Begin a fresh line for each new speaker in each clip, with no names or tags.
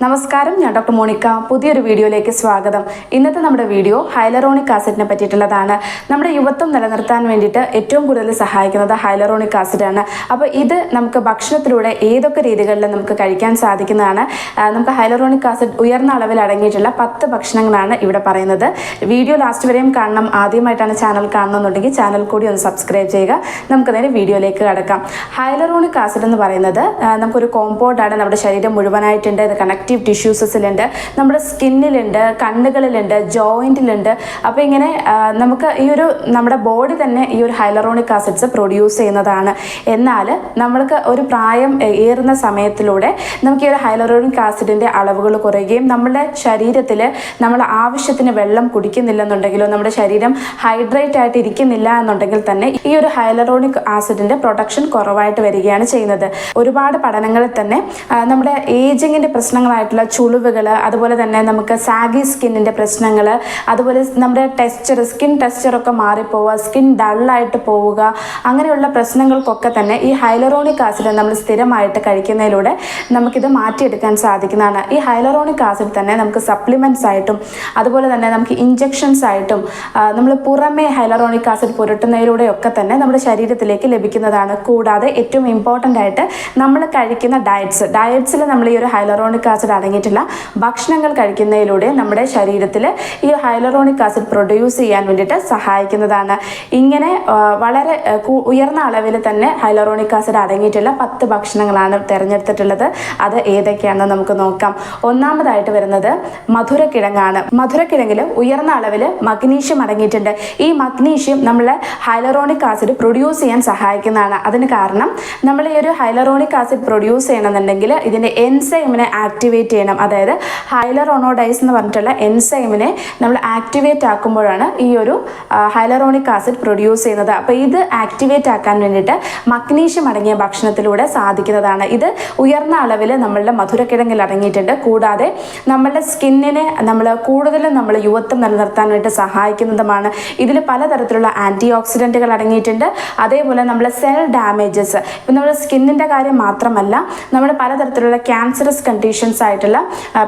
നമസ്കാരം ഞാൻ doctor Monica. പുതിയൊരു വീഡിയോയിലേക്ക് സ്വാഗതം. ഇന്നത്തെ നമ്മുടെ വീഡിയോ ഹൈലറോണിക് ആസിഡിനെ പറ്റിയിട്ടുള്ളതാണ്. നമ്മുടെ യുവത്വം നിലനിർത്താൻ വേണ്ടിയിട്ട് ഏറ്റവും കൂടുതൽ സഹായിക്കുന്നത് ഹൈലറോണിക് ആസിഡാണ്. അപ്പോൾ ഇത് നമുക്ക് ഭക്ഷണത്തിലൂടെ ഏതൊക്കെ രീതികളിൽ നമുക്ക് കഴിക്കാൻ സാധിക്കുന്നതാണ്. നമുക്ക് ഹൈലറോണിക് ആസിഡ് ഉയർന്ന അളവിൽ അടങ്ങിയിട്ടുള്ള പത്ത് ഭക്ഷണങ്ങളാണ് ഇവിടെ പറയുന്നത്. വീഡിയോ ലാസ്റ്റ് വരെയും കാണണം. ആദ്യമായിട്ടാണ് ചാനൽ കാണണമെന്നുണ്ടെങ്കിൽ ചാനൽ കൂടി ഒന്ന് സബ്സ്ക്രൈബ് ചെയ്യുക. നമുക്ക് നേരെ വീഡിയോയിലേക്ക് കടക്കാം. ഹൈലറോണിക് ആസിഡ് എന്ന് പറയുന്നത് നമുക്കൊരു കോമ്പൗണ്ടാണ് നമ്മുടെ ശരീരം മുഴുവനായിട്ടുണ്ട്. ഇത് കണക്റ്റീവ് ടിഷ്യൂസസിലുണ്ട് നമ്മുടെ സ്കിന്നിലുണ്ട് കണ്ണുകളിലുണ്ട് ജോയിന്റിലുണ്ട് അപ്പോൾ ഇങ്ങനെ നമുക്ക് ഈ ഒരു നമ്മുടെ ബോഡി തന്നെ ഈ ഒരു ഹൈലറോണിക് ആസിഡ്സ് പ്രൊഡ്യൂസ് ചെയ്യുന്നതാണ്. എന്നാൽ നമ്മൾക്ക് ഒരു പ്രായം ഏറുന്ന സമയത്തിലൂടെ നമുക്ക് ഈ ഒരു ഹൈലറോണിക് ആസിഡിന്റെ അളവുകൾ കുറയുകയും നമ്മുടെ ശരീരത്തിൽ നമ്മൾ ആവശ്യത്തിന് വെള്ളം കുടിക്കുന്നില്ലെന്നുണ്ടെങ്കിലോ നമ്മുടെ ശരീരം ഹൈഡ്രേറ്റ് ആയിട്ട് ഇരിക്കുന്നില്ല എന്നുണ്ടെങ്കിൽ തന്നെ ഈ ഒരു ഹൈലറോണിക് ആസിഡിന്റെ പ്രൊഡക്ഷൻ കുറവായിട്ട് വരികയാണ് ചെയ്യുന്നത്. ഒരുപാട് പഠനങ്ങളിൽ തന്നെ നമ്മുടെ ഏജിങ്ങിന്റെ പ്രശ്നങ്ങളായിട്ടുള്ള ചുളിവുകൾ അതുപോലെ തന്നെ നമുക്ക് സാഗി സ്കിന്നിന്റെ പ്രശ്നങ്ങൾ അതുപോലെ നമ്മുടെ ടെക്സ്ചർ സ്കിൻ ടെക്സ്ചറൊക്കെ മാറിപ്പോവുക സ്കിൻ ഡള്ളായിട്ട് പോവുക അങ്ങനെയുള്ള പ്രശ്നങ്ങൾക്കൊക്കെ തന്നെ ഈ ഹൈലറോണിക് ആസിഡ് നമ്മൾ സ്ഥിരമായിട്ട് കഴിക്കുന്നതിലൂടെ നമുക്കിത് മാറ്റിയെടുക്കാൻ സാധിക്കുന്നതാണ്. ഈ ഹൈലറോണിക് ആസിഡ് തന്നെ നമുക്ക് സപ്ലിമെന്റ്സ് ആയിട്ടും അതുപോലെ തന്നെ നമുക്ക് ഇഞ്ചെക്ഷൻസ് ആയിട്ടും നമ്മൾ പുറമേ ഹൈലറോണിക് ആസിഡ് പുരട്ടുന്നതിലൂടെയൊക്കെ തന്നെ നമ്മുടെ ശരീരത്തിലേക്ക് ലഭിക്കുന്നതാണ്. കൂടാതെ ഏറ്റവും ഇമ്പോർട്ടന്റ് ആയിട്ട് നമ്മൾ കഴിക്കുന്ന ഡയറ്റ്സ് ഡയറ്റ്സിൽ നമ്മൾ ഈ ഒരു ഹൈലറോണിക് ആസിഡ് അടങ്ങിയിട്ടുള്ള ഭക്ഷണങ്ങൾ കഴിക്കുന്നതിലൂടെ നമ്മുടെ ശരീരത്തിൽ ഈ ഹൈലറോണിക് ആസിഡ് പ്രൊഡ്യൂസ് ചെയ്യാൻ വേണ്ടിയിട്ട് സഹായിക്കുന്നതാണ്. ഇങ്ങനെ വളരെ ഉയർന്ന അളവിൽ തന്നെ ഹൈലറോണിക് ആസിഡ് അടങ്ങിയിട്ടുള്ള പത്ത് ഭക്ഷണങ്ങളാണ് തിരഞ്ഞെടുത്തിട്ടുള്ളത്. അത് ഏതൊക്കെയാണെന്ന് നമുക്ക് നോക്കാം. ഒന്നാമതായിട്ട് വരുന്നത് മധുരക്കിഴങ്ങാണ്. മധുരക്കിഴങ്ങിൽ ഉയർന്ന അളവിൽ മഗ്നീഷ്യം അടങ്ങിയിട്ടുണ്ട്. ഈ മഗ്നീഷ്യം നമ്മളെ ഹൈലറോണിക് ആസിഡ് പ്രൊഡ്യൂസ് ചെയ്യാൻ സഹായിക്കുന്നതാണ്. അതിന് കാരണം നമ്മൾ ഈ ഒരു ഹൈലറോണിക് ആസിഡ് പ്രൊഡ്യൂസ് ചെയ്യണമെന്നുണ്ടെങ്കിൽ ഇതിന്റെ എൻസൈമിനെ ആക്ടിവേറ്റ് ചെയ്യണം. അതായത് ഹൈലറോണോഡൈസ് എന്ന് പറഞ്ഞിട്ടുള്ള എൻസൈമിനെ നമ്മൾ ആക്ടിവേറ്റ് ആക്കുമ്പോഴാണ് ഈ ഒരു ഹൈലറോണിക് ആസിഡ് പ്രൊഡ്യൂസ് ചെയ്യുന്നത്. അപ്പോൾ ഇത് ആക്ടിവേറ്റ് ആക്കാൻ വേണ്ടിയിട്ട് മഗ്നീഷ്യം അടങ്ങിയ ഭക്ഷണത്തിലൂടെ സാധിക്കുന്നതാണ്. ഇത് ഉയർന്ന അളവിൽ നമ്മളുടെ മധുരക്കിഴങ്ങിൽ അടങ്ങിയിട്ടുണ്ട്. കൂടാതെ നമ്മളുടെ സ്കിന്നിനെ നമ്മൾ കൂടുതലും നമ്മൾ യുവത്വം നിലനിർത്താനായിട്ട് സഹായിക്കുന്നതുമാണ്. ഇതിൽ പലതരത്തിലുള്ള ആന്റി ഓക്സിഡന്റുകൾ അടങ്ങിയിട്ടുണ്ട്. അതേപോലെ നമ്മളെ സെൽ ഡാമേജസ് ഇപ്പം നമ്മുടെ സ്കിന്നിന്റെ കാര്യം മാത്രമല്ല നമ്മുടെ പലതരത്തിലുള്ള ക്യാൻസറസ് കണ്ടീഷൻസ് ആയിട്ടുള്ള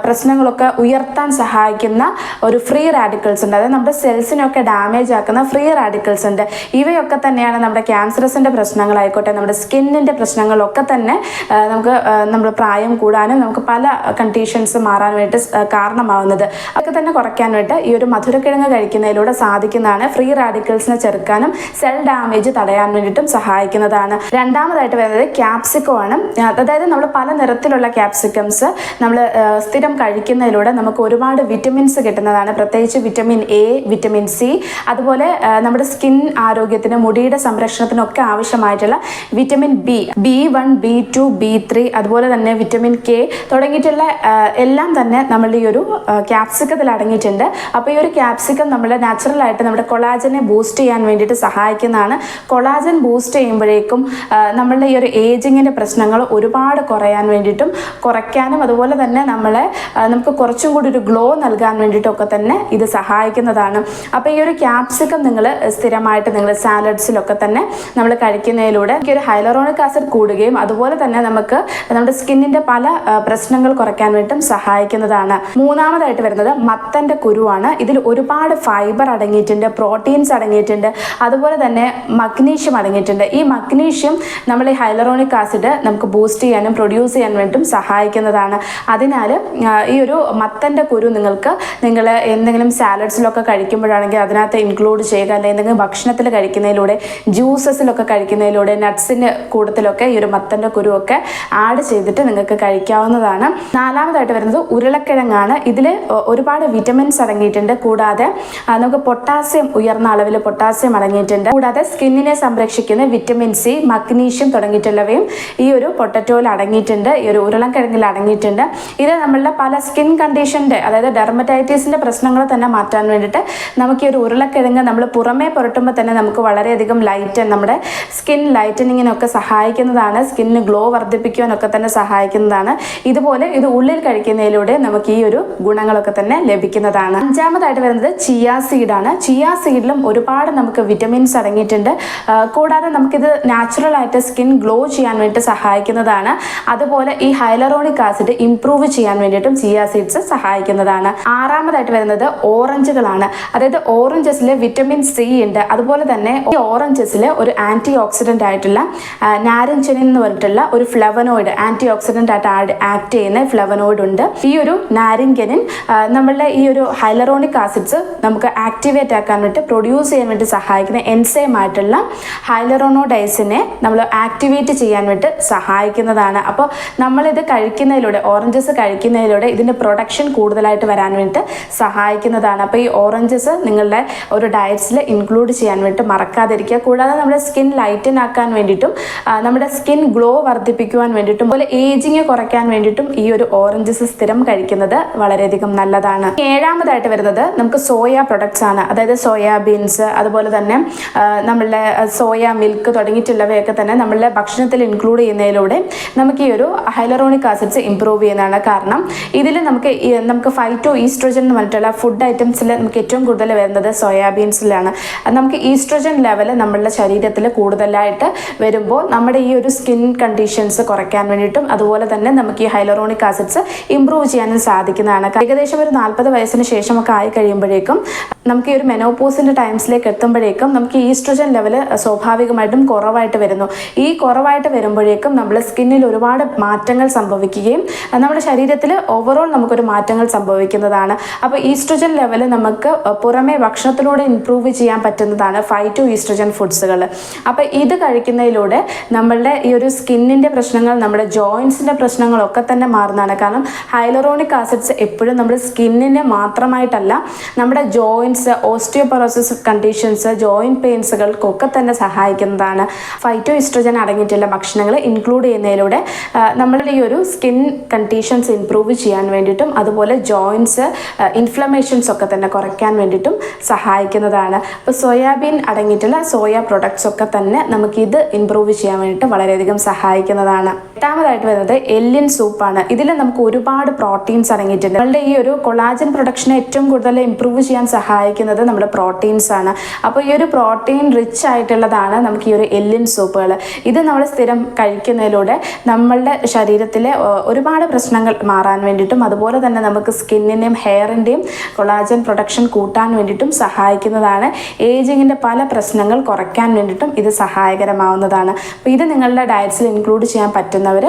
പ്രശ്നങ്ങളൊക്കെ ഉയർത്താൻ സഹായിക്കുന്ന ഒരു ഫ്രീ റാഡിക്കൽസ് ഉണ്ട്. അതായത് നമ്മുടെ സെൽസിനൊക്കെ ഡാമേജ് ആക്കുന്ന ഫ്രീ റാഡിക്കൽസ് ഉണ്ട്. ഇവയൊക്കെ തന്നെയാണ് നമ്മുടെ ക്യാൻസറസിന്റെ പ്രശ്നങ്ങളായിക്കോട്ടെ നമ്മുടെ സ്കിന്നിന്റെ പ്രശ്നങ്ങളൊക്കെ തന്നെ നമുക്ക് നമ്മുടെ പ്രായം കൂടാനും നമുക്ക് പല കണ്ടീഷൻസ് വേണ്ടി കാരണമാവുന്നത്. അതൊക്കെ തന്നെ കുറയ്ക്കാൻ വേണ്ടി ഈ ഒരു മധുരക്കിഴങ്ങ് കഴിക്കുന്നതിലൂടെ സാധിക്കുന്നതാണ്. ഫ്രീ റാഡിക്കൽസിനെ ചെറുക്കാനും സെൽ ഡാമേജ് തടയാൻ വേണ്ടിയിട്ടും സഹായിക്കുന്നതാണ്. രണ്ടാമതായിട്ട് വരുന്നത് ക്യാപ്സിക്കോ ആണ്. അതായത് നമ്മൾ പല നിറത്തിലുള്ള ക്യാപ്സിക്കംസ് നമ്മൾ സ്ഥിരം കഴിക്കുന്നതിലൂടെ നമുക്ക് ഒരുപാട് വിറ്റമിൻസ് കിട്ടുന്നതാണ്. പ്രത്യേകിച്ച് വിറ്റമിൻ എ വിറ്റമിൻ സി അതുപോലെ നമ്മുടെ സ്കിൻ ആരോഗ്യത്തിന് മുടിയുടെ സംരക്ഷണത്തിനൊക്കെ ആവശ്യമായിട്ടുള്ള vitamin B B one B two B three അതുപോലെ തന്നെ വിറ്റമിൻ കെ തുടങ്ങിയിട്ടുള്ള എല്ലാം തന്നെ നമ്മളുടെ ഈ ഒരു ക്യാപ്സിക്കത്തിൽ അടങ്ങിയിട്ടുണ്ട്. അപ്പോൾ ഈ ഒരു ക്യാപ്സിക്കം നമ്മൾ നാച്ചുറലായിട്ട് നമ്മുടെ കൊളാജനെ ബൂസ്റ്റ് ചെയ്യാൻ വേണ്ടിയിട്ട് സഹായിക്കുന്നതാണ്. കൊളാജൻ ബൂസ്റ്റ് ചെയ്യുമ്പോഴേക്കും നമ്മളുടെ ഈ ഒരു ഏജിങ്ങിന്റെ പ്രശ്നങ്ങൾ ഒരുപാട് കുറയാൻ വേണ്ടിയിട്ടും കുറയ്ക്കാനും അതുപോലെ തന്നെ നമ്മളെ നമുക്ക് കുറച്ചും കൂടി ഒരു ഗ്ലോ നൽകാൻ വേണ്ടിയിട്ടൊക്കെ തന്നെ ഇത് സഹായിക്കുന്നതാണ്. അപ്പോൾ ഈ ഒരു ക്യാപ്സിക്കം നിങ്ങൾ സ്ഥിരമായിട്ട് നിങ്ങൾ സാലഡ്സിലൊക്കെ തന്നെ നമ്മൾ കഴിക്കുന്നതിലൂടെ ഈ ഒരു ഹൈലറോണിക് ആസിഡ് കൂടുകയും അതുപോലെ തന്നെ നമുക്ക് നമ്മുടെ സ്കിന്നിന്റെ പല പ്രശ്നങ്ങൾ കുറയ്ക്കാൻ വേണ്ടിയിട്ടും സഹായിക്കുന്നതാണ്. മൂന്നാമതായിട്ട് വരുന്നത് മത്തന്റെ കുരുവാണ്. ഇതിൽ ഒരുപാട് ഫൈബർ അടങ്ങിയിട്ടുണ്ട് പ്രോട്ടീൻസ് അടങ്ങിയിട്ടുണ്ട് അതുപോലെ തന്നെ മഗ്നീഷ്യം അടങ്ങിയിട്ടുണ്ട്. ഈ മഗ്നീഷ്യം നമ്മൾ ഈ ഹൈലറോണിക് ആസിഡ് നമുക്ക് ബൂസ്റ്റ് ചെയ്യാനും പ്രൊഡ്യൂസ് ചെയ്യാൻ വേണ്ടിയിട്ടും സഹായിക്കുന്നതാണ്. അതിനാൽ ഈ ഒരു മത്തന്റെ കുരു നിങ്ങൾക്ക് നിങ്ങൾ എന്തെങ്കിലും സാലഡ്സിലൊക്കെ കഴിക്കുമ്പോഴാണെങ്കിൽ അതിനകത്ത് ഇൻക്ലൂഡ് ചെയ്യുക അല്ലെങ്കിൽ എന്തെങ്കിലും ഭക്ഷണത്തിൽ കഴിക്കുന്നതിലൂടെ ജ്യൂസസിലൊക്കെ കഴിക്കുന്നതിലൂടെ നട്ട്സിന്റെ കൂട്ടത്തിലൊക്കെ ഈ ഒരു മത്തന്റെ കുരുവൊക്കെ ആഡ് ചെയ്തിട്ട് നിങ്ങൾക്ക് കഴിക്കാവുന്നതാണ്. നാലാമതായിട്ട് വരുന്നത് ഉരുളക്കിഴങ്ങാണ്. ഇതിൽ ഒരുപാട് വിറ്റമിൻസ് അടങ്ങിയിട്ടുണ്ട്. കൂടാതെ നമുക്ക് പൊട്ടാസ്യം ഉയർന്ന അളവിൽ പൊട്ടാസ്യം അടങ്ങിയിട്ടുണ്ട്. കൂടാതെ സ്കിന്നിനെ സംരക്ഷിക്കുന്ന വിറ്റമിൻ സി മഗ്നീഷ്യം തുടങ്ങിയിട്ടുള്ളവയും ഈ ഒരു പൊട്ടറ്റോയിൽ അടങ്ങിയിട്ടുണ്ട്. ഈ ഒരു ഉരുളക്കിഴങ്ങിൽ അടങ്ങിയിട്ടുണ്ട്. ഇത് നമ്മളുടെ പല സ്കിൻ കണ്ടീഷന്റെ അതായത് ഡെർമറ്റൈറ്റീസിന്റെ പ്രശ്നങ്ങൾ തന്നെ മാറ്റാൻ വേണ്ടിയിട്ട് നമുക്ക് ഈ ഒരു ഉരുളക്കിഴങ്ങ് നമ്മൾ പുറമേ പുരട്ടുമ്പോൾ തന്നെ നമുക്ക് വളരെയധികം ലൈറ്റ് നമ്മുടെ സ്കിൻ ലൈറ്റനിങ്ങിനൊക്കെ സഹായിക്കുന്നതാണ് സ്കിന്നിന് ഗ്ലോ വർദ്ധിപ്പിക്കുവാനൊക്കെ തന്നെ സഹായിക്കുന്നതാണ്. ഇതുപോലെ ഇത് ഉള്ളിൽ കഴിക്കുന്നതിലൂടെ നമുക്ക് ഈ ഒരു ഗുണങ്ങളൊക്കെ തന്നെ ലഭിക്കുന്നതാണ്. അഞ്ചാമതായിട്ട് വരുന്നത് ചിയാ സീഡാണ് ചിയാ സീഡിലും ഒരുപാട് നമുക്ക് വിറ്റമിൻസ് അടങ്ങിയിട്ടുണ്ട്. കൂടാതെ നമുക്കിത് നാച്ചുറൽ ആയിട്ട് സ്കിൻ ഗ്ലോ ചെയ്യാൻ വേണ്ടി സഹായിക്കുന്നതാണ്. അതുപോലെ ഈ ഹൈലറോണിക് ആസിഡ് ഇംപ്രൂവ് ചെയ്യാൻ വേണ്ടിയിട്ടും ചിയ സീഡ്സ് സഹായിക്കുന്നതാണ്. ആറാമതായിട്ട് വരുന്നത് ഓറഞ്ചുകളാണ് അതായത് ഓറഞ്ചസിൽ വിറ്റമിൻ സി ഉണ്ട്. അതുപോലെ തന്നെ ഈ ഓറഞ്ചസിൽ ഒരു ആന്റി ഓക്സിഡന്റ് ആയിട്ടുള്ള നാരഞ്ചനിൻ എന്ന് പറഞ്ഞിട്ടുള്ള ഒരു ഫ്ലവനോയിഡ് ആന്റി ഓക്സിഡന്റ് ആയിട്ട് ആക്ട് ചെയ്യുന്ന ഫ്ലവനോയിഡ് ഉണ്ട്. ഈ ഒരു നാരിങ്കനിൻ നമ്മളുടെ ഈ ഒരു ഹൈലറോണിക് ആസിഡ്സ് നമുക്ക് ആക്ടിവേറ്റ് ആക്കാൻ വേണ്ടി പ്രൊഡ്യൂസ് ചെയ്യാൻ വേണ്ടി സഹായിക്കുന്ന എൻസൈം ആയിട്ടുള്ള ഹൈലറോണോഡൈസിനെ നമ്മൾ ആക്ടിവേറ്റ് ചെയ്യാൻ വേണ്ടി സഹായിക്കുന്നതാണ്. അപ്പോൾ നമ്മളിത് കഴിക്കുന്നതിലൂടെ ഓറഞ്ചസ് കഴിക്കുന്നതിലൂടെ ഇതിന്റെ പ്രൊഡക്ഷൻ കൂടുതലായിട്ട് വരാൻ വേണ്ടിയിട്ട് സഹായിക്കുന്നതാണ്. അപ്പോൾ ഈ ഓറഞ്ചസ് നിങ്ങളുടെ ഒരു ഡയറ്റ്സിൽ ഇൻക്ലൂഡ് ചെയ്യാൻ വേണ്ടിയിട്ട് മറക്കാതിരിക്കുക. കൂടാതെ നമ്മുടെ സ്കിൻ ലൈറ്റൻ ആക്കാൻ വേണ്ടിയിട്ടും നമ്മുടെ സ്കിൻ ഗ്ലോ വർദ്ധിപ്പിക്കുവാൻ വേണ്ടിയിട്ടും പോലെ ഏജിങ് കുറയ്ക്കാൻ വേണ്ടിയിട്ടും ഈ ഒരു ഓറഞ്ചസ് സ്ഥിരം കഴിക്കുന്നത് വളരെയധികം നല്ലതാണ്. ഏഴാമതായിട്ട് വരുന്നത് നമുക്ക് സോയ പ്രൊഡക്ട്സ് ആണ്. അതായത് സോയാബീൻസ് അതുപോലെ തന്നെ നമ്മളുടെ സോയ മിൽക്ക് തുടങ്ങിയിട്ടുള്ളവയൊക്കെ തന്നെ നമ്മളുടെ ഭക്ഷണത്തിൽ ഇൻക്ലൂഡ് ചെയ്യുന്നതിലൂടെ നമുക്ക് ഈ ഒരു ഹൈലറോണിക് ആസിഡ്സ് ഇമ്പ്രൂവ് ചെയ്യുന്നതാണ് കാരണം. ഇതിൽ നമുക്ക് നമുക്ക് ഫൈറ്റോ ഈസ്ട്രോജൻ എന്ന് പറഞ്ഞിട്ടുള്ള ഫുഡ് ഐറ്റംസിൽ നമുക്ക് ഏറ്റവും കൂടുതൽ വരുന്നത് സോയാബീൻസിലാണ് നമുക്ക് ഈസ്ട്രോജൻ ലെവൽ നമ്മളുടെ ശരീരത്തിൽ കൂടുതലായിട്ട് വരുമ്പോൾ നമ്മുടെ ഈ ഒരു സ്കിൻ കണ്ടീഷൻസ് കുറയ്ക്കാൻ വേണ്ടിയിട്ടും അതുപോലെ തന്നെ നമുക്ക് ഈ ഹൈലറോണിക് ആസിഡ്സ് ഇമ്പ്രൂവ് ചെയ്യാനും സാധിക്കുന്നതാണ്. ഏകദേശം ഒരു നാൽപ്പത് വയസ്സിന് ശേഷമൊക്കെ ആയി കഴിയുമ്പോഴേക്കും നമുക്ക് ഈ ഒരു മെനോപോസിന്റെ ടൈംസിലേക്ക് എത്തുമ്പോഴേക്കും നമുക്ക് ഈസ്ട്രോജൻ ലെവൽ സ്വാഭാവികമായിട്ടും കുറവായിട്ട് വരുന്നു. ഈ കുറവായിട്ട് വരുമ്പോഴേക്കും നമ്മുടെ സ്കിന്നിൽ ഒരുപാട് മാറ്റങ്ങൾ സംഭവിക്കുകയും നമ്മുടെ ശരീരത്തിൽ ഓവറോൾ നമുക്കൊരു മാറ്റങ്ങൾ സംഭവിക്കുന്നതാണ്. അപ്പോൾ ഈസ്ട്രോജൻ ലെവൽ നമുക്ക് പുറമേ ഭക്ഷണത്തിലൂടെ ഇംപ്രൂവ് ചെയ്യാൻ പറ്റുന്നതാണ് ഫൈവ് ടു ഈസ്ട്രോജൻ ഫുഡ്സുകൾ അപ്പോൾ ഇത് കഴിക്കുന്നതിലൂടെ നമ്മളുടെ ഈ ഒരു സ്കിന്നിന്റെ പ്രശ്നങ്ങൾ നമ്മുടെ ജോയിൻസിന്റെ പ്രശ്നങ്ങളൊക്കെ തന്നെ മാറുന്നതാണ്. കാരണം ഹൈലറോണിക് ആസിഡ്സ് എപ്പോഴും നമ്മുടെ സ്കിന്നിനെ മാത്രമായിട്ടല്ല നമ്മുടെ ജോയിൻസ് ഓസ്റ്റിയോപൊറോസിസ് കണ്ടീഷൻസ് ജോയിന്റ് പെയിൻസുകൾക്കൊക്കെ തന്നെ സഹായിക്കുന്നതാണ്. ഫൈറ്റോ ഇസ്ട്രോജൻ അടങ്ങിയിട്ടുള്ള ഭക്ഷണങ്ങൾ ഇൻക്ലൂഡ് ചെയ്യുന്നതിലൂടെ നമ്മളുടെ ഈ ഒരു സ്കിൻ കണ്ടീഷൻസ് ഇംപ്രൂവ് ചെയ്യാൻ വേണ്ടിയിട്ടും അതുപോലെ ജോയിൻസ് ഇൻഫ്ലമേഷൻസ് ഒക്കെ തന്നെ കുറയ്ക്കാൻ വേണ്ടിയിട്ടും സഹായിക്കുന്നതാണ്. അപ്പോൾ സോയാബീൻ അടങ്ങിയിട്ടുള്ള സോയ പ്രൊഡക്ട്സ് ഒക്കെ തന്നെ നമുക്കിത് ഇംപ്രൂവ് ചെയ്യാൻ വേണ്ടിയിട്ട് വളരെയധികം സഹായിക്കുന്നതാണ്. എട്ടാമതായിട്ട് വരുന്നത് എല്ലിൻ സൂപ്പാണ് ഇതിൽ നമുക്ക് ഒരുപാട് പ്രോട്ടീൻസ് അടങ്ങിയിട്ടുണ്ട്. നമ്മളുടെ ഈ ഒരു കൊളാജൻ പ്രൊഡക്ഷനെ ഏറ്റവും കൂടുതൽ ഇംപ്രൂവ് ചെയ്യാൻ സഹായിക്കുന്നത് നമ്മുടെ പ്രോട്ടീൻസ് ആണ്. അപ്പോൾ ഈ ഒരു പ്രോട്ടീൻ റിച്ച് ആയിട്ടുള്ളതാണ് നമുക്ക് ഈ ഒരു എല്ലിൻ സൂപ്പുകൾ ഇത് നമ്മൾ സ്ഥിരം കഴിക്കുന്നതിലൂടെ നമ്മളുടെ ശരീരത്തിലെ ഒരുപാട് പ്രശ്നങ്ങൾ മാറാൻ വേണ്ടിയിട്ടും അതുപോലെ തന്നെ നമുക്ക് സ്കിന്നിന്റെയും ഹെയറിന്റെയും കൊളാജൻ പ്രൊഡക്ഷൻ കൂട്ടാൻ വേണ്ടിയിട്ടും സഹായിക്കുന്നതാണ്. ഏജിങ്ങിന്റെ പല പ്രശ്നങ്ങൾ കുറയ്ക്കാൻ വേണ്ടിയിട്ടും ഇത് സഹായകരമാവുന്നതാണ്. അപ്പോൾ ഇത് നിങ്ങളുടെ ഡയറ്റ്സിൽ ഇൻക്ലൂഡ് ചെയ്യാൻ പറ്റുന്നവർ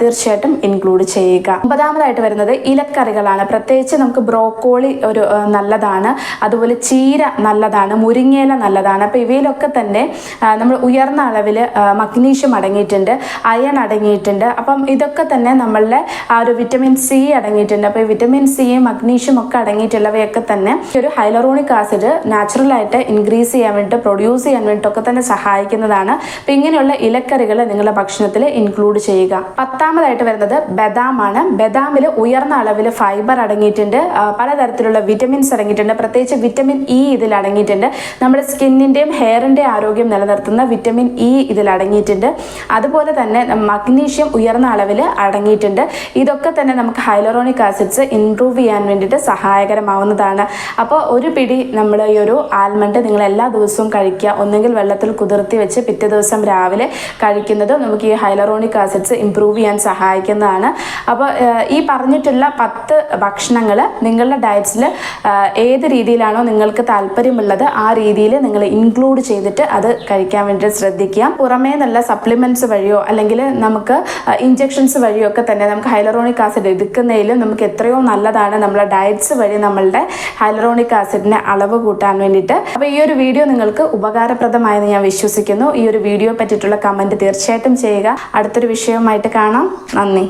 തീർച്ചയായിട്ടും ഇൻക്ലൂഡ് ചെയ്യുക. ഒമ്പതാമതായിട്ട് വരുന്നത് ഇലക്കറികളാണ്. പ്രത്യേകിച്ച് നമുക്ക് ബ്രോക്കോളി ഒരു നല്ലതാണ്. അതുപോലെ ചീര നല്ലതാണ്. മുരിങ്ങയില നല്ലതാണ്. അപ്പോൾ ഇവയിലൊക്കെ തന്നെ നമ്മൾ ഉയർന്ന അളവിൽ മഗ്നീഷ്യം അടങ്ങിയിട്ടുണ്ട് അയൺ അടങ്ങിയിട്ടുണ്ട്. അപ്പം ഇതൊക്കെ തന്നെ നമ്മളുടെ ആ ഒരു വിറ്റമിൻ സി അടങ്ങിയിട്ടുണ്ട്. അപ്പോൾ ഈ വിറ്റമിൻ സിയും മഗ്നീഷ്യം ഒക്കെ അടങ്ങിയിട്ടുള്ളവയൊക്കെ തന്നെ ഈ ഒരു ഹൈലറോണിക് ആസിഡ് നാച്ചുറലായിട്ട് ഇൻക്രീസ് ചെയ്യാൻ വേണ്ടിയിട്ട് പ്രൊഡ്യൂസ് ചെയ്യാൻ വേണ്ടിയിട്ടൊക്കെ തന്നെ സഹായിക്കുന്നതാണ്. അപ്പോൾ ഇങ്ങനെയുള്ള ഇലക്കറികൾ നിങ്ങളുടെ ഭക്ഷണത്തിൽ ഇൻക്ലൂഡ് ചെയ്യുക. പത്താമതായിട്ട് വരുന്നത് ബദാമാണ്. ബദാമിൽ ഉയർന്ന അളവിൽ ഫൈബർ അടങ്ങിയിട്ടുണ്ട്. പലതരത്തിലുള്ള വിറ്റമിൻസ് അടങ്ങിയിട്ടുണ്ട്. പ്രത്യേകിച്ച് വിറ്റമിൻ ഇ ഇതിൽ അടങ്ങിയിട്ടുണ്ട്. നമ്മുടെ സ്കിന്നിന്റെയും ഹെയറിന്റെയും ആരോഗ്യം നിലനിർത്തുന്ന വിറ്റമിൻ ഇ ഇതിൽ അടങ്ങിയിട്ടുണ്ട്. അതുപോലെ തന്നെ മഗ്നീഷ്യം ഉയർന്ന അളവിൽ അടങ്ങിയിട്ടുണ്ട്. ഇതൊക്കെ തന്നെ നമുക്ക് ഹൈലറോണിക് ആസിഡ്സ് ഇംപ്രൂവ് ചെയ്യാൻ വേണ്ടിയിട്ട് സഹായകരമാവുന്നതാണ്. അപ്പോൾ ഒരു പിടി നമ്മൾ ഈ ഒരു ആൽമണ്ട് നിങ്ങൾ എല്ലാ ദിവസവും കഴിക്കുക. ഒന്നെങ്കിൽ വെള്ളത്തിൽ കുതിർത്തി വെച്ച് പിറ്റേ ദിവസം രാവിലെ കഴിക്കുന്നത് നമുക്ക് ഈ ഹൈലറോണിക് ആസിഡ്സ് ഇംപ്രൂവ് ചെയ്യാൻ സഹായിക്കുന്നതാണ്. അപ്പോൾ ഈ പറഞ്ഞിട്ടുള്ള പത്ത് ഭക്ഷണങ്ങൾ നിങ്ങളുടെ ഡയറ്റ്സിൽ ഏത് രീതിയിലാണോ നിങ്ങൾക്ക് താല്പര്യമുള്ളത് ആ രീതിയിൽ നിങ്ങൾ ഇൻക്ലൂഡ് ചെയ്തിട്ട് അത് കഴിക്കാൻ വേണ്ടി ശ്രദ്ധിക്കുക. പുറമേ നല്ല സപ്ലിമെന്റ്സ് വഴിയോ അല്ലെങ്കിൽ നമുക്ക് ഇഞ്ചെക്ഷൻസ് വഴിയോ ഒക്കെ തന്നെ നമുക്ക് ഹൈലറോണിക് ആസിഡ് എടുക്കുന്നതിലും നമുക്ക് എത്രയോ നല്ലതാണ് നമ്മളെ ഡയറ്റ്സ് വഴി നമ്മളുടെ ഹൈലറോണിക് ആസിഡിന്റെ അളവ് കൂട്ടാൻ വേണ്ടിയിട്ട്. അപ്പോൾ ഈ ഒരു വീഡിയോ നിങ്ങൾക്ക് ഉപകാരപ്രദമായെന്ന് ഞാൻ വിശ്വസിക്കുന്നു. ഈ ഒരു വീഡിയോ പറ്റിയിട്ടുള്ള കമന്റ് തീർച്ചയായിട്ടും ചെയ്യുക. അടുത്തൊരു വിഷയവുമായിട്ട് കാണാം. നന്ദി.